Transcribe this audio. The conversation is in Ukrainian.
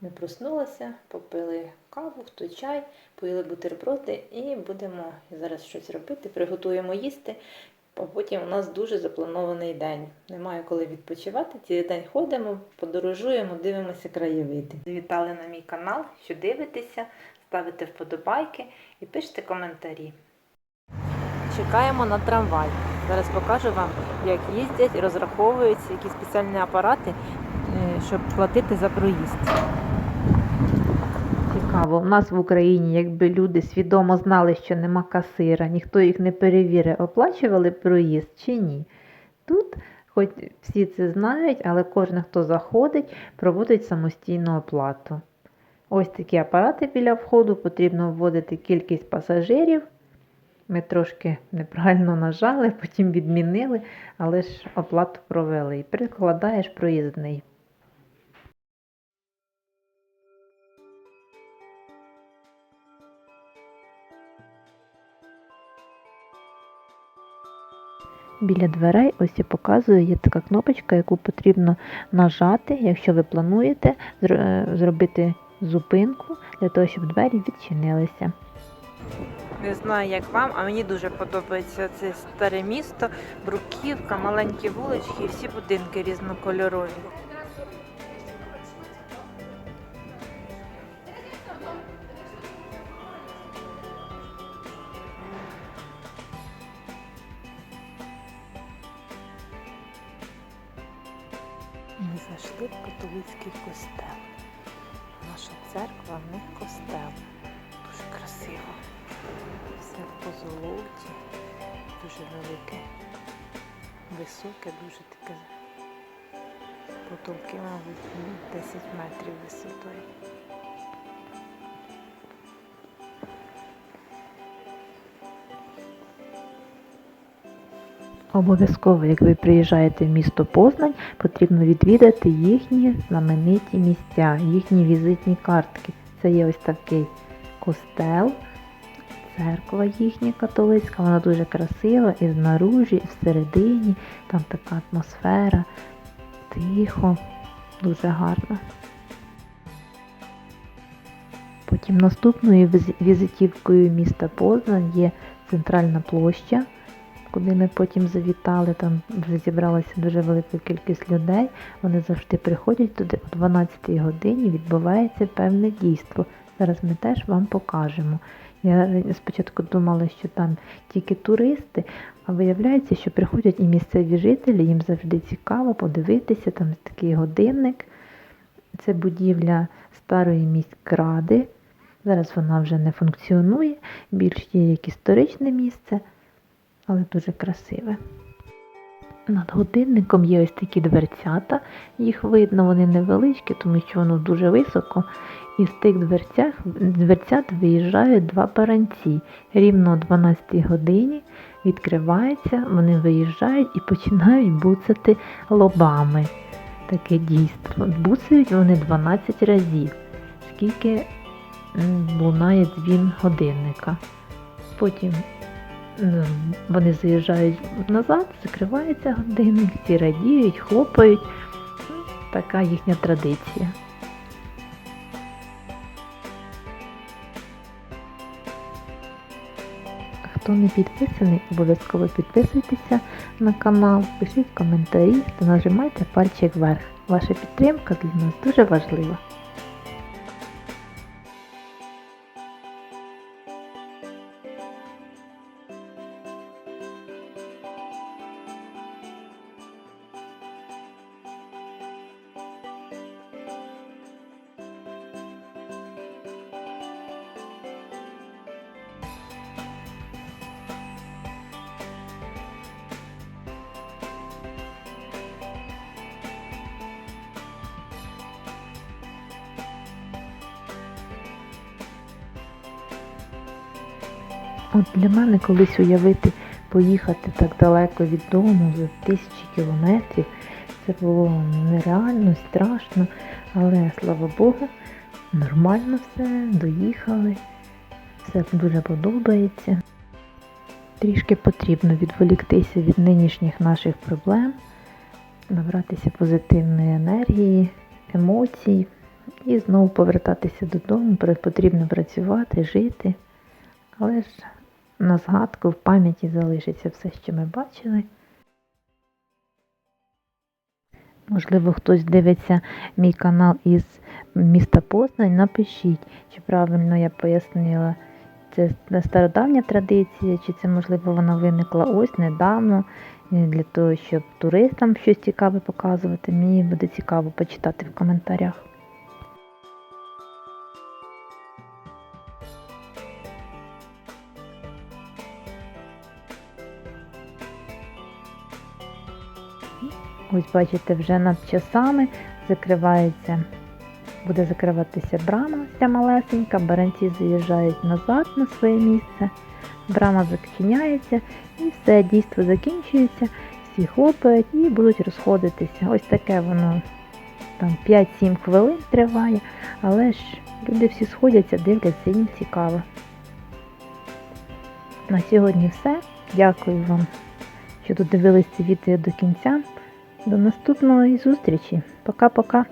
Ми проснулися, попили каву, хто чай, поїли бутерброди і будемо зараз щось робити, приготуємо їсти. А потім у нас дуже запланований день. Немає коли відпочивати. Цілий день ходимо, подорожуємо, дивимося краєвиди. Завітали на мій канал, що дивитеся, ставите вподобайки і пишете коментарі. Чекаємо на трамвай. Зараз покажу вам, як їздять, розраховуються які спеціальні апарати, е, щоб платити за проїзд. Цікаво, у нас в Україні, якби люди свідомо знали, що нема касира, ніхто їх не перевірить, оплачували проїзд чи ні. Тут, хоч всі це знають, але кожен, хто заходить, проводить самостійну оплату. Ось такі апарати біля входу, потрібно вводити кількість пасажирів. Ми трошки неправильно нажали, потім відмінили, але ж оплату провели. І прикладаєш проїзний. Біля дверей ось я показую, є така кнопочка, яку потрібно нажати, якщо ви плануєте е, зробити зупинку для того, щоб двері відчинилися. Не знаю, як вам, а мені дуже подобається це старе місто, бруківка, маленькі вулички і всі будинки різнокольорові. В католицький костел. Наша церква в них костел. Дуже красиво. Все в позолоті, дуже велике, високе, дуже таке. Потолки, мабуть, ну, 10 метрів висотою. Обов'язково, як ви приїжджаєте в місто Познань, потрібно відвідати їхні знамениті місця, їхні візитні картки. Це є ось такий костел, церква їхня католицька, вона дуже красива і знаружі, і всередині, там така атмосфера, тихо, дуже гарно. Потім наступною візитівкою міста Познань є центральна площа, куди ми потім завітали. Там вже зібралася дуже велика кількість людей. Вони завжди приходять туди о 12 годині, відбувається певне дійство. Зараз ми теж вам покажемо. Я спочатку думала, що там тільки туристи, а виявляється, що приходять і місцеві жителі, їм завжди цікаво подивитися, там такий годинник. Це будівля старої міськради. Зараз вона вже не функціонує, більш є як історичне місце, але дуже красиве. Над годинником є ось такі дверцята, їх видно, вони невеличкі, тому що воно дуже високо. І з тих дверцях, дверцят виїжджають два паранці. Рівно о 12 годині відкривається, вони виїжджають і починають буцати лобами. Таке дійство. Буцають вони 12 разів, скільки лунає дзвін годинника. Потім вони заїжджають назад, закривається годинник, всі радіють, хлопають. Ну, Така їхня традиція. Хто не підписаний, обов'язково підписуйтеся на канал, пишіть коментарі та нажимайте пальчик вверх. Ваша підтримка для нас дуже важлива. От для мене колись уявити, поїхати так далеко від дому, за тисячі кілометрів, це було нереально, страшно, але слава Богу, нормально все, доїхали, все дуже подобається. Трішки потрібно відволіктися від нинішніх наших проблем, набратися позитивної енергії, емоцій, І знову повертатися додому, потрібно працювати, жити. Але ж на згадку в пам'яті залишиться все, що ми бачили. Можливо, хтось дивиться мій канал із міста Познань, напишіть, чи правильно я пояснила. Це стародавня традиція, чи це, можливо, вона виникла ось недавно для того, щоб туристам щось цікаве показувати. Мені буде цікаво почитати в коментарях. Ось бачите, вже над часами закривається, буде закриватися брама ця малесенька, баранці заїжджають назад на своє місце, брама зачиняється і все, дійство закінчується, всі хлопають і будуть розходитися. Ось таке воно там 5-7 хвилин триває, але ж люди всі сходяться, дивляться, їм цікаво. На сьогодні все. Дякую вам, що додивились це відео до кінця. До наступної зустрічі. Пока-пока.